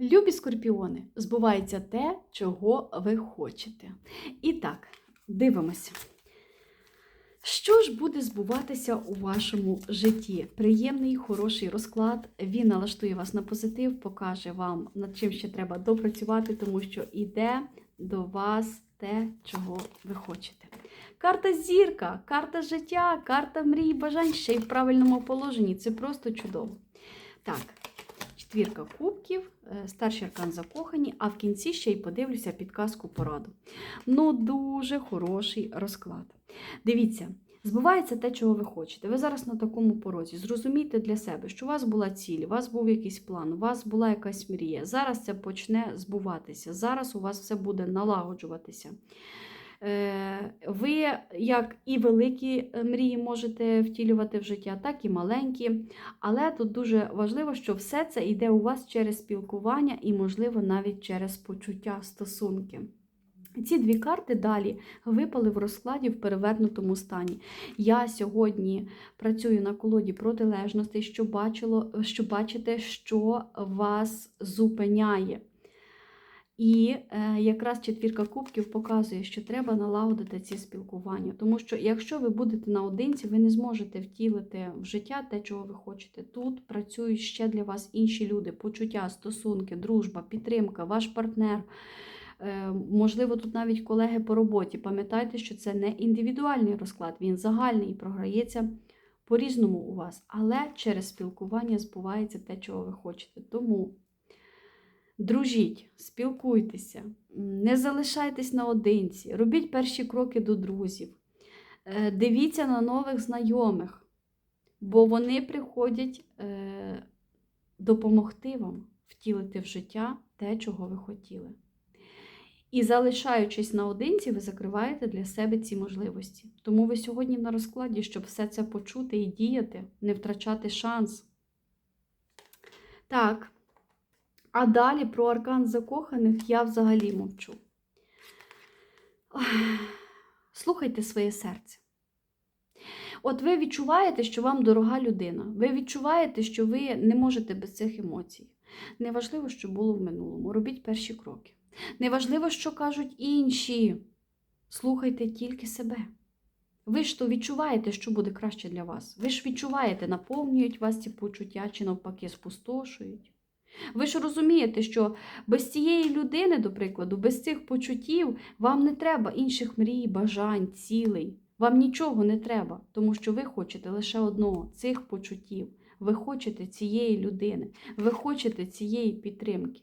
Любі скорпіони, збувається те, чого ви хочете. І так, дивимося. Що ж буде збуватися у вашому житті? Приємний, хороший розклад. Він налаштує вас на позитив, покаже вам, над чим ще треба допрацювати, тому що йде до вас те, чого ви хочете. Карта зірка, карта життя, карта мрій, бажань ще й в правильному положенні. Це просто чудово. Так, четвірка кубків, е, старший аркан закохані, а в кінці ще й подивлюся підказку пораду. Ну, дуже хороший розклад. Дивіться, збувається те, чого ви хочете. Ви зараз на такому порозі. Зрозумійте для себе, що у вас була ціль, у вас був якийсь план, у вас була якась мрія. Зараз це почне збуватися. Зараз у вас все буде налагоджуватися. Е, Ви як і великі е, мрії можете втілювати в життя, так і маленькі. Але тут дуже важливо, що все це йде у вас через спілкування і, можливо, навіть через почуття стосунки. Ці дві карти далі випали в розкладі в перевернутому стані. Я сьогодні працюю на колоді протилежностей, що, бачило, що бачите, що вас зупиняє. І е, якраз четвірка кубків показує, що треба налагодити ці спілкування. Тому що якщо ви будете наодинці, ви не зможете втілити в життя те, чого ви хочете. Тут працюють ще для вас інші люди: почуття, стосунки, дружба, підтримка, ваш партнер. Е, Можливо, тут навіть колеги по роботі. Пам'ятайте, що це не індивідуальний розклад, він загальний і програється по-різному у вас. Але через спілкування збувається те, чого ви хочете. Тому дружіть, спілкуйтеся, не залишайтесь наодинці, робіть перші кроки до друзів, Е, дивіться на нових знайомих, бо вони приходять е, допомогти вам втілити в життя те, чого ви хотіли. І залишаючись наодинці, ви закриваєте для себе ці можливості. Тому ви сьогодні на розкладі, щоб все це почути і діяти, не втрачати шанс. Так. А далі про аркан закоханих я взагалі мовчу. Слухайте своє серце. От ви відчуваєте, що вам дорога людина. Ви відчуваєте, що ви не можете без цих емоцій. Неважливо, що було в минулому. Робіть перші кроки. Неважливо, що кажуть інші. Слухайте тільки себе. Ви ж то відчуваєте, що буде краще для вас. Ви ж відчуваєте, наповнюють вас ці почуття чи навпаки спустошують. Ви ж розумієте, що без цієї людини, до прикладу, без цих почуттів вам не треба інших мрій, бажань, цілей. Вам нічого не треба, тому що ви хочете лише одного цих почуттів. Ви хочете цієї людини, ви хочете цієї підтримки.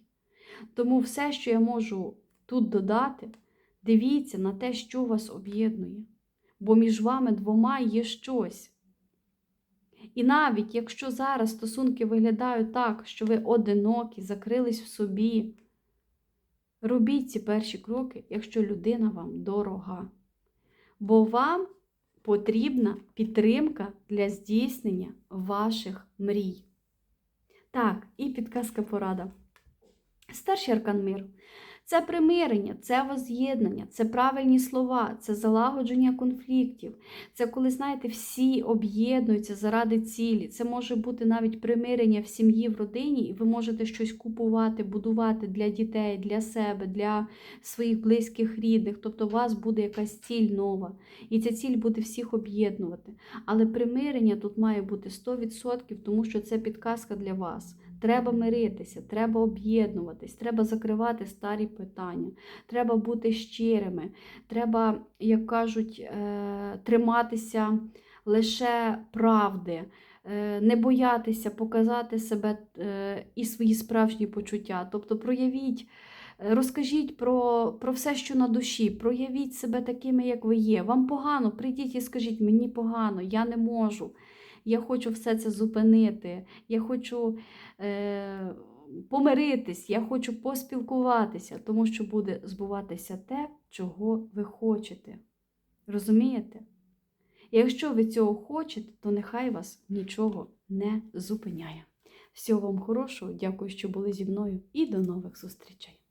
Тому все, що я можу тут додати, дивіться на те, що вас об'єднує. Бо між вами двома є щось. І навіть якщо зараз стосунки виглядають так, що ви одинокі, закрились в собі, робіть ці перші кроки, якщо людина вам дорога. Бо вам потрібна підтримка для здійснення ваших мрій. Так, і підказка порада. Старший аркан миру. Це примирення, це воз'єднання, це правильні слова, це залагодження конфліктів. Це коли, знаєте, всі об'єднуються заради цілі. Це може бути навіть примирення в сім'ї, в родині, і ви можете щось купувати, будувати для дітей, для себе, для своїх близьких рідних. Тобто у вас буде якась ціль нова. І ця ціль буде всіх об'єднувати. Але примирення тут має бути 100%, тому що це підказка для вас. Треба миритися, треба об'єднуватись, треба закривати старі питання, треба бути щирими, треба, як кажуть, е, триматися лише правди, е, не боятися показати себе е, і свої справжні почуття. Тобто проявіть. Розкажіть про, про все, що на душі, проявіть себе такими, як ви є. Вам погано, прийдіть і скажіть, мені погано, я не можу. Я хочу все це зупинити. Я хочу е, помиритись, я хочу поспілкуватися, тому що буде збуватися те, чого ви хочете. Розумієте? Якщо ви цього хочете, то нехай вас нічого не зупиняє. Всього вам хорошого, дякую, що були зі мною, і до нових зустрічей!